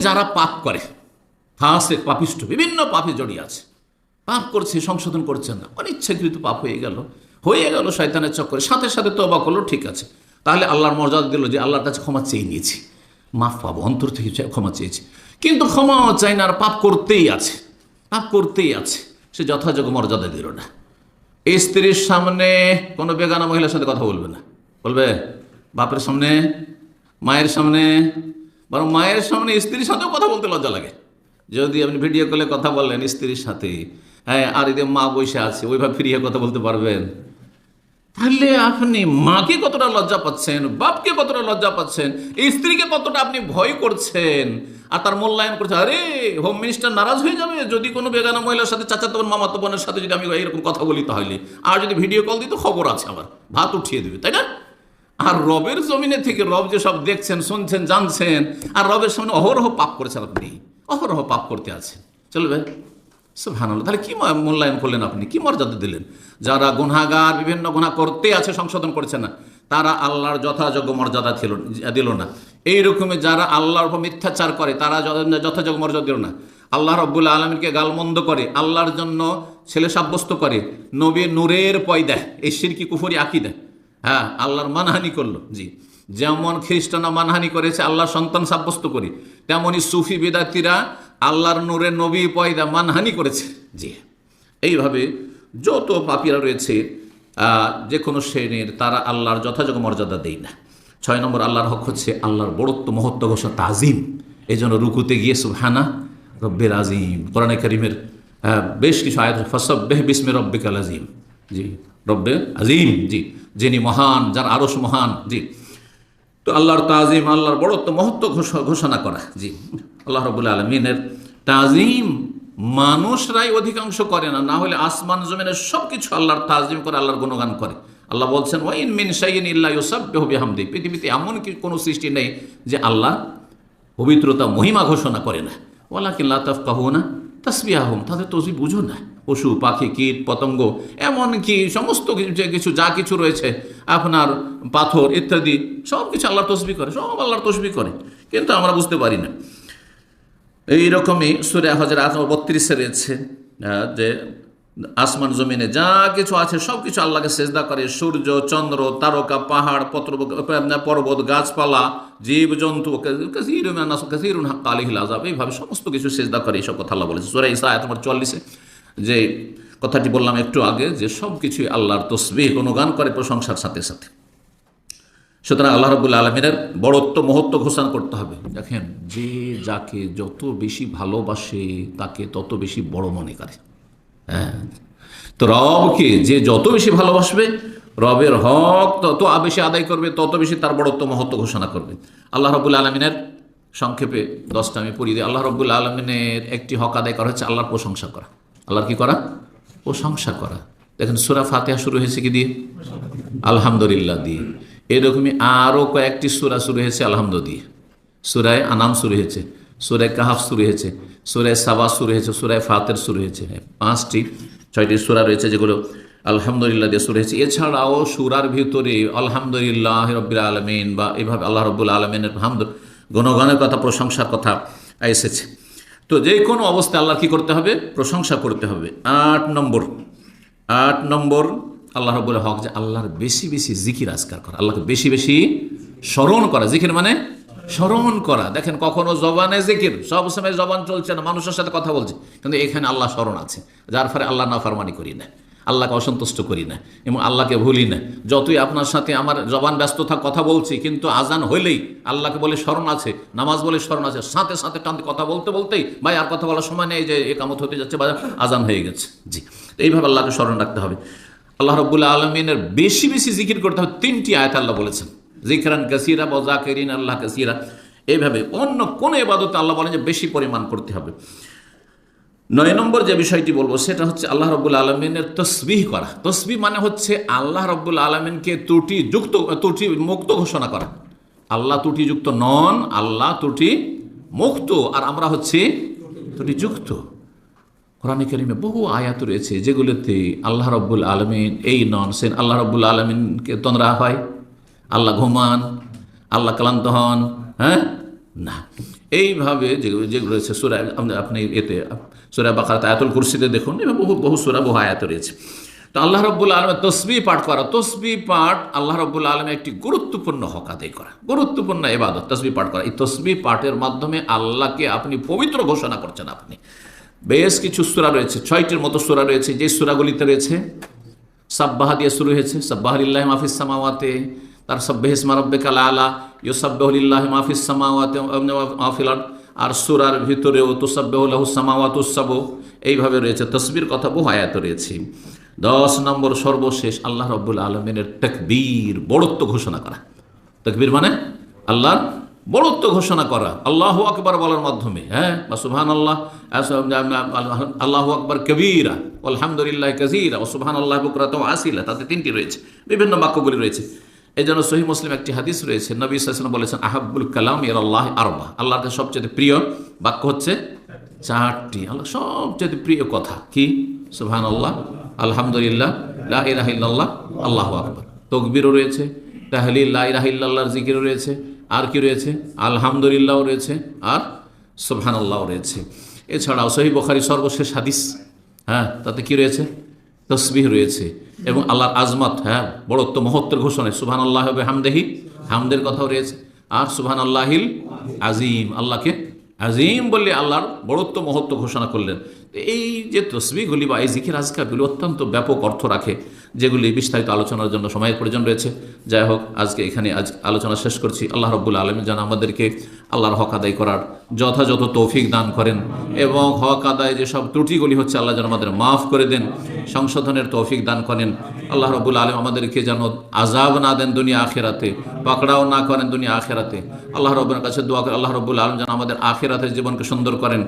যারা পাপ করে, ফাঁসে পাপিষ্ট বিভিন্ন পাপে জড়িয়ে আছে। পাপ করছে, সংশোধন করছে না। অনিচ্ছাকৃত পাপ হয়ে গেল। হয়ে গেল শয়তানের চক্করে। সাথে সাথে তবা করল, ঠিক আছে। তাহলে আল্লাহর মর্যাদা দিল যে আল্লাহর কাছে ক্ষমা চেয়ে নিয়েছি। মাফ পাবো, অন্তর থেকে ক্ষমা চেয়েছি। কিন্তু ক্ষমা চাই না, আর পাপ করতেই আছে। পাপ করতেই আছে। সে যথাযোগ্য মর্যাদা দিল না। স্ত্রীর সামনে কোনো বেগানা মহিলার সাথে কথা বলবে না। বলবে, বাপের সামনে, মায়ের সামনে বরং মায়ের সামনে স্ত্রীর সাথেও কথা বলতে লজ্জা লাগে। যদি আপনি ভিডিও কলে কথা বললেন স্ত্রীর সাথে হ্যাঁ আর এদের মা বসে আছে, ওইভাবে ফিরিয়ে কথা বলতে পারবেন? তাহলে আপনি মাকে কতটা লজ্জা পাচ্ছেন, বাপকে কতটা লজ্জা পাচ্ছেন, স্ত্রীকে কতটা আপনি ভয় করছেন, আর তার মূল্যায়ন করছেন? আরে হোম মিনিস্টার নারাজ হয়ে যাবে। যদি কোনো বেগানা মহিলার সাথে চাচাতো বোন, মামাতো বোনের সাথে যদি আমি এরকম কথা বলি তাহলে। আর যদি ভিডিও কল দিই তো খবর আছে আমার, ভাত উঠিয়ে দেবে, তাই না? আর রবের জমিনে থেকে রব যে সব দেখছেন, শুনছেন, জানছেন, আর রবের সামনে অহরহ পাপ করেছেন আপনি। অহরহ পাপ করতে আছেন। চলবে ভালো তাহলে কি মূল্যায়ন করলেন আপনি? কি মর্যাদা দিলেন? যারা গুনাগার বিভিন্ন গুণা করতে আছে, সংশোধন করছে না, তারা আল্লাহর যথাযোগ্য মর্যাদা ছিল দিল না। এইরকমই যারা আল্লাহর উপর মিথ্যাচার করে, তারা যথাযোগ্য মর্যাদা দিল না। আল্লাহ রব্বুল আলমীকে গালমন্দ করে, আল্লাহর জন্য ছেলে সাব্যস্ত করে নবী নূরের পয়দা, এই সিরকি কুফরি আঁকি দেয় হ্যাঁ আল্লাহর মানহানি করল। জি। যেমন খ্রিস্টানরা মানহানি করেছে আল্লাহর সন্তান সাব্যস্ত করি। তেমনই সুফি বেদাতিরা আল্লাহর নূরের নবী পয়দা মানহানি করেছে। জি। এইভাবে যত পাপিরা রয়েছে যে কোনো শ্রেণির তারা আল্লাহর যথাযথ মর্যাদা দেয় না। ছয় নম্বর, আল্লাহর হক হচ্ছে আল্লাহর বড়ত্ব, মহত্ব ঘোষণা তাজিম। এই জন্য রুকুতে গিয়ে সুবহানা রব্বের আজিম কোরআনে করিমের বেশ কিছু আয়াত ফসব্বেহ বিসমে রব্বিকাল আজিম জি রব্বে আজিম জি। যিনি মহান, যার আরস মহান, জি। তো আল্লাহর তাজিম, আল্লাহর বড়ত্ব, মহত্ব ঘোষ- ঘোষণা করা, জি। আল্লাহ রবুল আলমিনের তাজিম মানুষরাই অধিকাংশ করে না না হলে আসমান, জমিনের সব কিছু আল্লাহর তাজিম করে, আল্লাহর গুণগান করে। আল্লাহ বলছেন ওয়াইন মিন শাইন ইল্লা ইউসাব্বিহু বিহামদি। পৃথিবীতে এমন কি কোনো সৃষ্টি নেই যে আল্লাহ পবিত্রতা, মহিমা ঘোষণা করে না। ওলা কি লাতাফ কাহু না তাসবিয়াহম তাদের তসবি বুঝো না। পশু, পাখি, কীট, পতঙ্গ এমনকি সমস্ত কিছু, যে কিছু, যা কিছু রয়েছে, আপনার পাথর ইত্যাদি, সব কিছু আল্লাহর তসবি করে, সব আল্লাহর তসবি করে। কিন্তু আমরা বুঝতে পারি না। এইরকমই সুরে হাজার আট বত্রিশে রয়েছে যে আসমান জমিনে যা কিছু আছে, সব কিছু আল্লাহকে সেজদা করে। সূর্য, চন্দ্র, তারকা, পাহাড়, পত্র, পর্বত, গাছপালা জীব জন্তু আজাব এইভাবে সমস্ত কিছু সেজদা করে এইসব কথা আল্লাহ বলেছে। সুরে ইসা তোমার চল্লিশে যে কথাটি বললাম একটু আগে, যে সব কিছুই আল্লাহর তসবিহ, অনুগান করে প্রশংসার সাথে সাথে। সুতরাং আল্লাহ রবুল্লা আলমিনের বড়ত্ব, মহত্ব ঘোষণা করতে হবে। দেখেন, যে যাকে যত বেশি ভালোবাসে, তাকে তত বেশি বড় মনে করে। হ্যাঁ। তো রবকে যে যত বেশি ভালোবাসবে, রবের হক তত বেশি আদায় করবে, তত বেশি তার বড়ত্ব মহত্ব ঘোষণা করবে। আল্লাহ রবুল্লা আলমিনের সংক্ষেপে দশটা আমি পড়িয়ে দিই। আল্লাহ রবুল্লা আলমিনের একটি হক আদায় করা হচ্ছে আল্লাহর প্রশংসা করা। আল্লাহর কি করা? প্রশংসা করা। দেখেন সুরা ফাতেহা শুরু হয়েছে কি দিয়ে? আলহামদুলিল্লাহ দিয়ে। এরকমই আরও কয়েকটি সুরা শুরু হয়েছে আলহামদ দিয়ে। সুরায় আনাম শুরু হয়েছে। সুরায় কাহাফ শুরু হয়েছে সুরে সাবা শুরু হয়েছে সুরায় ফাতের শুরু হয়েছে। হ্যাঁ, পাঁচটি ছয়টি সুরা রয়েছে যেগুলো আলহামদুলিল্লাহ দিয়ে শুরু হয়েছে। এছাড়াও সুরার ভিতরে আলহামদুলিল্লাহ রব্বিল আলমিন বা এভাবে আল্লাহ রব্বুল আলমিনের হামদ গণগণের কথা প্রশংসার কথা এসেছে। তো যে কোনো অবস্থায় আল্লাহ কি করতে হবে? প্রশংসা করতে হবে। আট নম্বর আট নম্বর আল্লাহ রব্বুল হক যে আল্লাহর বেশি বেশি জিকির আজকার করা আল্লাহকে বেশি বেশি স্মরণ করা। জিকির মানে স্মরণ করা। দেখেন, কখনো জবানে জিকির, সব সময় জবান চলছে না, মানুষের সাথে কথা বলছে। কিন্তু এখানে আল্লাহ স্মরণ আছে, যার ফলে আল্লাহ না ফারমানি করি না, আল্লাহকে অসন্তুষ্ট করি না, এবং আল্লাহকে ভুলি না। যতই আপনার সাথে আমার জবান ব্যস্ত থাক কথা বলছি, কিন্তু আজান হইলেই আল্লাহকে বলে স্মরণ আছে, নামাজ বলে স্মরণ আছে, সাথে সাথে টানতে কথা বলতে বলতেই ভাই আর কথা বলার সময় নেই যে একামত হতে যাচ্ছে বা আজান হয়ে গেছে। জি এইভাবে আল্লাহকে স্মরণ রাখতে হবে। আল্লাহ রব্বুল্লা আলমিনের বেশি বেশি জিকির করতে হবে, তিনটি আয়াত আল্লাহ বলেছেন। জিকরান কাসিরা জাকেরিন আল্লাহ কাসিরা। এইভাবে অন্য কোন এবাদতে আল্লাহ বলেন যে বেশি পরিমাণ করতে হবে। নয় নম্বর যে বিষয়টি বলব, সেটা হচ্ছে আল্লাহ রব্বুল আলমিনের তসবিহ করা। তসবিহ মানে হচ্ছে আল্লাহ রব্বুল আলমিনকে ত্রুটি যুক্ত ত্রুটি মুক্ত ঘোষণা করা। আল্লাহ ত্রুটিযুক্ত নন, আল্লাহ ত্রুটি মুক্ত আর আমরা হচ্ছে ত্রুটিযুক্ত। কোরআন করিমে বহু আয়াত রয়েছে যেগুলোতে আল্লাহ রব্বুল আলমিন এই নন সেন আল্লাহ রব্বুল আলমিনকে তন্দ্রা হয়। আল্লাহ ঘুমান, আল্লাহ ক্লান্ত হন হ্যাঁ? না। এইভাবে যেগুলো রয়েছে সুরা, আপনি এতে সুরা বাকারাত আয়াতুল কুরসিতে দেখুন, এবং বহু বহু সুরা, বহু আয়াত রয়েছে। তো আল্লাহ রব্বুল আলমের তসবি পাঠ করা, তসবি পাঠ আল্লাহ রব্বুল আলমের একটি গুরুত্বপূর্ণ হক আদায় করা, গুরুত্বপূর্ণ এবাদত তসবি পাঠ করা। এই তসবি পাঠের মাধ্যমে আল্লাহকে আপনি পবিত্র ঘোষণা করছেন আপনি। বেশ কিছু সুরা রয়েছে, ছয়টির মতো সুরা রয়েছে যে সুরাগুলিতে রয়েছে, সাব্বাহা দিয়ে শুরু হয়েছে সাব্বাহিল্লাহ মাহফিস সামাওয়াতে তার সব্বেহিস মারব্বে কালা আলা ইউ সাব্বাহুল্লাহ মাহফিস সামাওয়াতে মাহফিল আর সুরার ভিতরেও তো সাব্বাহুল্লাহ সামাওয়াত উৎসব এইভাবে রয়েছে, তসবির কথা বহু আয়াত রয়েছে। দশ নম্বর সর্বশেষ, আল্লাহ রব্বুল আলমিনের তকবীর বড়ত্ব ঘোষণা করা। তকবীর মানে? আল্লাহর বড়ত্ব ঘোষণা করা। আল্লাহ আকবর বলার মাধ্যমে হ্যাঁ? বা সুবহান আল্লাহ আল্লাহ আকবর কবিরা আলহামদুলিল্লাহ কাজিরা ও সুবহান আল্লাহ বুকরাত আসিলা, তাতে তিনটি রয়েছে। বিভিন্ন বাক্যগুলি রয়েছে। এই জন্য সহি মুসলিম একটি হাদিস রয়েছে, নবী সাল্লাম বলেছেন আহাবুল কালাম ইয়ার আল্লাহ আরবা। আল্লাহর সবচেয়ে প্রিয় বাক্য হচ্ছে, চারটি। আল্লাহ সবচেয়ে প্রিয় কথা কি? সুবহান আল্লাহ আলহামদুলিল্লাহ, লা ইলাহা ইল্লাল্লাহ, আল্লাহু আকবার। তকবীরও রয়েছে, তাহলিল, লা ইলাহা ইল্লাল্লাহর রয়েছে, আর কি রয়েছে? আলহামদুলিল্লাহও রয়েছে, আর সুবহানাল্লাহও রয়েছে। এছাড়াও সহি বখারি সর্বশেষ হাদিস হ্যাঁ তাতে কি রয়েছে? তসবিহ রয়েছে। এবং আল্লাহর আজমত হ্যাঁ বড়ত্ব মহত্বের ঘোষণায় সুবহান আল্লাহ হামদেহি হামদের কথাও রয়েছে। আর সুবহান আল্লাহিল আজিম আল্লাহকে আজিম বললে আল্লাহর বড়ত্ব মহত্ব ঘোষণা করলেন। এই যে তসবিগুলি বা এই জিকির আজকারগুলি অত্যন্ত ব্যাপক অর্থ রাখে, যেগুলি বিস্তারিত আলোচনার জন্য সময়ের প্রয়োজন রয়েছে। যাই হোক, আজকে এখানে আজ আলোচনা শেষ করছি। আল্লাহ রব্বুল আলম যেন আমাদেরকে আল্লাহর হক আদায় করার যথাযথ তৌফিক দান করেন এবং হক আদায় যেসব ত্রুটিগুলি হচ্ছে আল্লাহ যেন আমাদের মাফ করে দেন, সংশোধনের তৌফিক দান করেন। আল্লাহ রবুল আলম আমাদেরকে যেন আজাব না দেন দুনিয়া আখেরাতে, পাকড়াও না করেন দুনিয়া আখেরাতে। আল্লাহ রবের কাছে দোয়া করে আল্লাহ রবুল আলম যেন আমাদের আখেরাতের জীবনকে সুন্দর করেন।